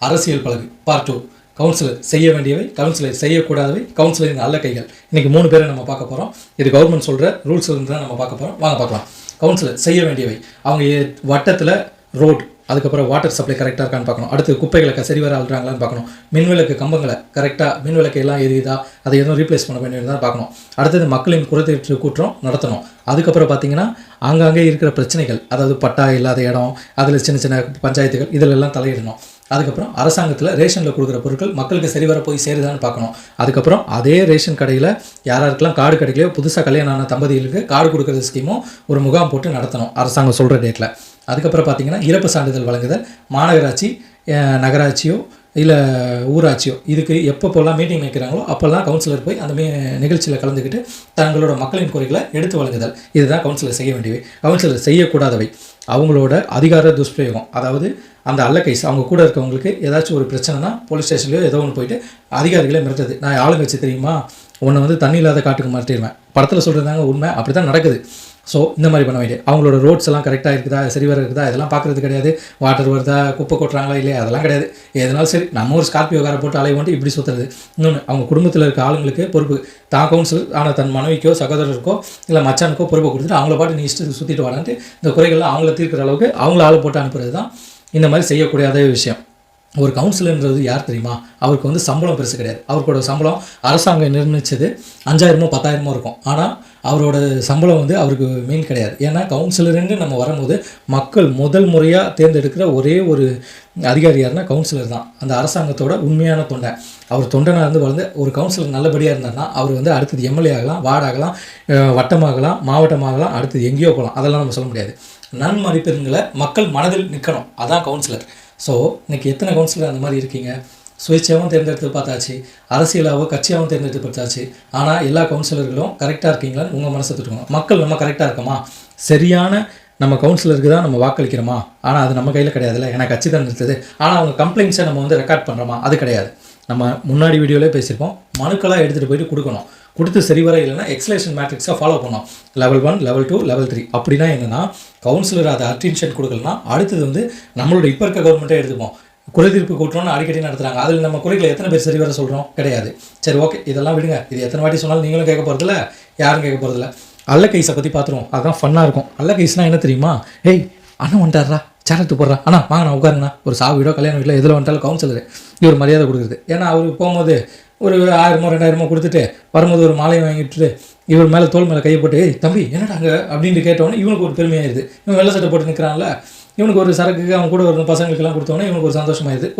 அரசியல் பழகு part two councillor செய்ய வேண்டியவை கவுன்சிலர் செய்யக்கூடாதவை கவுன்சிலரின் நல்ல கைகள். இன்றைக்கி மூணு பேரை நம்ம பார்க்க போகிறோம் இது கவர்மெண்ட் சொல்கிற ரூல்ஸ் இருந்து தான் நம்ம பார்க்க போகிறோம் வாங்க பார்க்கலாம். கவுன்சிலர் செய்ய வேண்டியவை. அவங்க வட்டத்தில் ரோட் அதுக்கப்புறம் வாட்டர் சப்ளை கரெக்டாக இருக்கான்னு பார்க்கணும். அடுத்து குப்பைகளை க- சரிவர அழுறாங்களான்னு பார்க்கணும். மின்விளக்கு கம்பங்களை கரெக்டாக மின்விளக்கு எல்லாம் எரியுதா? அதை எதுவும் ரீப்ளேஸ் பண்ண வேண்டியதா பார்க்கணும். அடுத்தது மக்களின் குறைதீட்டு கூட்டம் நடத்தணும். அதுக்கப்புறம் பார்த்தீங்கன்னா அங்கங்கே இருக்கிற பிரச்சனைகள் அதாவது பட்டா இல்லாத இடம் அதில் சின்ன சின்ன பஞ்சாயத்துகள் இதிலெல்லாம் தலையிடணும். அதுக்கப்புறம் அரசாங்கத்தில் ரேஷனில் கொடுக்குற பொருட்கள் மக்களுக்கு சரிவர போய் சேருதான்னு பார்க்கணும். அதுக்கப்புறம் அதே ரேஷன் கடையில் யாராருக்கெல்லாம் கார்டு கிடைக்கலையோ புதுசாக கல்யாணம் ஆன தம்பதிகளுக்கு கார்டு கொடுக்குறது ஸ்கீமும் ஒரு முகாம் போட்டு நடத்தணும் அரசாங்கம் சொல்கிற டேட்டில் அதுக்கப்புறம் பார்த்தீங்கன்னா இறப்பு சான்றிதழ் வழங்குதல் மாநகராட்சி நகராட்சியோ இல்லை ஊராட்சியோ இதுக்கு எப்பப்போல்லாம் மீட்டிங் வைக்கிறாங்களோ அப்போல்லாம் கவுன்சிலர் போய் அந்த மீ நிகழ்ச்சியில் கலந்துக்கிட்டு தங்களோட மக்களின் குறைகளை எடுத்து வழங்குதல். இதுதான் கவுன்சிலர் செய்ய வேண்டியவை. கவுன்சிலர் செய்யக்கூடாதவை. அவங்களோட அதிகார துஷ்பிரயோகம் அதாவது அந்த அல்லக்கைஸ் அவங்க கூட இருக்கவங்களுக்கு ஏதாச்சும் ஒரு பிரச்சனைனா போலீஸ் ஸ்டேஷன்லையோ ஏதோ ஒன்று போயிட்டு அதிகாரிகளை மிரட்டுது நான் ஆளுங்கட்சி தெரியுமா? உன்னை வந்து தண்ணி இல்லாத காட்டுக்கு மாற்றிடுவேன் படத்தில் சொல்கிறதாங்க உண்மை அப்படி தான் நடக்குது. ஸோ இந்த மாதிரி பண்ண வேண்டிய அவங்களோட ரோட்ஸ் எல்லாம் கரெக்டாக இருக்குதா? சரி வர இருக்குதா? இதெல்லாம் பார்க்குறது கிடையாது. வாட்டர் வருதா? குப்பை கொட்டுறாங்களா? இல்லையா? அதெல்லாம் கிடையாது. எதனாலும் சரி நம்ம ஒரு ஸ்கார்பியோ காரை போட்டு அலைய வந்துட்டு இப்படி சுற்றுறது இன்னொன்று அவங்க குடும்பத்தில் இருக்க ஆளுங்களுக்கு பொறுப்பு. தான் கவுன்சில் ஆனால் தன் மனைவிக்கோ சகோதரருக்கோ இல்லை மச்சானுக்கோ பொறுப்பை கொடுத்துட்டு அவங்கள பாட்டு நீ இஷ்டத்துக்கு சுற்றிட்டு வரான்ட்டு இந்த குறைகள்லாம் அவங்கள தீர்க்கிற அளவுக்கு அவங்கள ஆளை போட்டு அனுப்புறது தான் இந்த மாதிரி செய்யக்கூடாத விஷயம். ஒரு கவுன்சிலர்ன்றது யார் தெரியுமா? அவருக்கு வந்து சம்பளம் பெருசு கிடையாது. அவருக்கோட சம்பளம் அரசாங்கம் நிர்ணயித்தது அஞ்சாயிரமோ பத்தாயிரமோ இருக்கும். ஆனால் அவரோட சம்பளம் வந்து அவருக்கு மெயின் கிடையாது. ஏன்னா கவுன்சிலருன்னு நம்ம வரும்போது மக்கள் முதல் முறையாக தேர்ந்தெடுக்கிற ஒரே ஒரு அதிகாரி யாருன்னா கவுன்சிலர் தான். அந்த அரசாங்கத்தோட உண்மையான தொண்டை. அவர் தொண்டனாக இருந்து வளர்ந்து ஒரு கவுன்சிலர் நல்லபடியாக இருந்தாருன்னா அவர் வந்து அடுத்தது எம்எல்ஏ ஆகலாம் வார்டாகலாம் வட்டமாகலாம் மாவட்டமாகலாம் அடுத்தது எங்கேயோ போகலாம். அதெல்லாம் நம்ம சொல்ல முடியாது. நன்மதிப்பெண்களை மக்கள் மனதில் நிற்கணும். அதான் கவுன்சிலர் ஸோ இன்றைக்கி எத்தனை கவுன்சிலர் அந்த மாதிரி இருக்கீங்க? சுயேட்சையாகவும் தேர்ந்தெடுத்து பார்த்தாச்சு அரசியலாகவோ கட்சியாகவும் தேர்ந்தெடுத்து பார்த்தாச்சு. ஆனால் எல்லா கவுன்சிலர்களும் கரெக்டாக இருக்கீங்களான்னு உங்கள் மனசை தொட்டுக்கணும் மக்கள் நம்ம கரெக்டாக இருக்கமா? சரியான நம்ம கவுன்சிலருக்கு தான் நம்ம வாக்களிக்கிறோமா? ஆனால் அது நம்ம கையில் கிடையாதுல்ல. ஏன்னா கட்சி தான் இருந்தது ஆனால் அவங்க கம்ப்ளைண்ட்ஸை நம்ம வந்து ரெக்கார்ட் பண்ணுறோமா அது கிடையாது. நம்ம முன்னாடி வீடியோவிலே பேசியிருப்போம். மனுக்களாக எடுத்துகிட்டு போயிட்டு கொடுக்கணும். கொடுத்து சரிவர இல்லைன்னா எக்ஸலேஷன் மேட்ரிக்ஸை ஃபாலோ பண்ணோம். Level one level two level three அப்படின்னா என்னென்னா கவுன்சிலர் அதை அட்டென்ஷன் கொடுக்கலனா அடுத்தது வந்து நம்மளோட இப்போ இருக்க கவர்மெண்ட்டே எடுத்துப்போம். குறைதீர்ப்பு கூட்டம்னு அடிக்கடி நடத்துகிறாங்க அதில் நம்ம குறைகளை எத்தனை பேர் சரிவர சொல்கிறோம் கிடையாது. சரி ஓகே இதெல்லாம் விடுங்க. இது எத்தனை வாட்டி சொன்னாலும் நீங்களும் கேட்க போகிறதில்ல யாரும் கேட்க போகிறதில்ல அல்ல கைஸை பற்றி பார்த்துருவோம் அதுதான் ஃபன்னாக இருக்கும். அல்ல கைஸ்னால் என்ன தெரியுமா? ஏய் அண்ணன் வந்துட்டாரா சேரத்து போடுறா. அண்ணா வாங்க நான் உட்காருங்கண்ணா. ஒரு சாவு வீடோ கல்யாணம் வீட்டில் எதில் வந்துட்டாலும் கவுன்சிலர் இவர் மரியாதை கொடுக்குறது. ஏன்னா அவர் போகும்போது ஒரு ஆயிரமோ ரெண்டாயிரமோ கொடுத்துட்டு வரும்போது ஒரு மாலையை வாங்கிட்டு இவர் மேலே தோல் மேலே கையப்பட்டு போட்டு "ஏய், தம்பி என்னடாங்க அப்படின்ட்டு கேட்டவொடனே இவனுக்கு ஒரு பெருமையாயிருது இவன் வெள்ளை சட்டை போட்டு நிற்கிறான்ல இவனுக்கு ஒரு சரக்குக்கு அவன் கூட ஒரு பசங்களுக்கெல்லாம் கொடுத்தோன்னே இவனுக்கு ஒரு சந்தோஷமாயிருது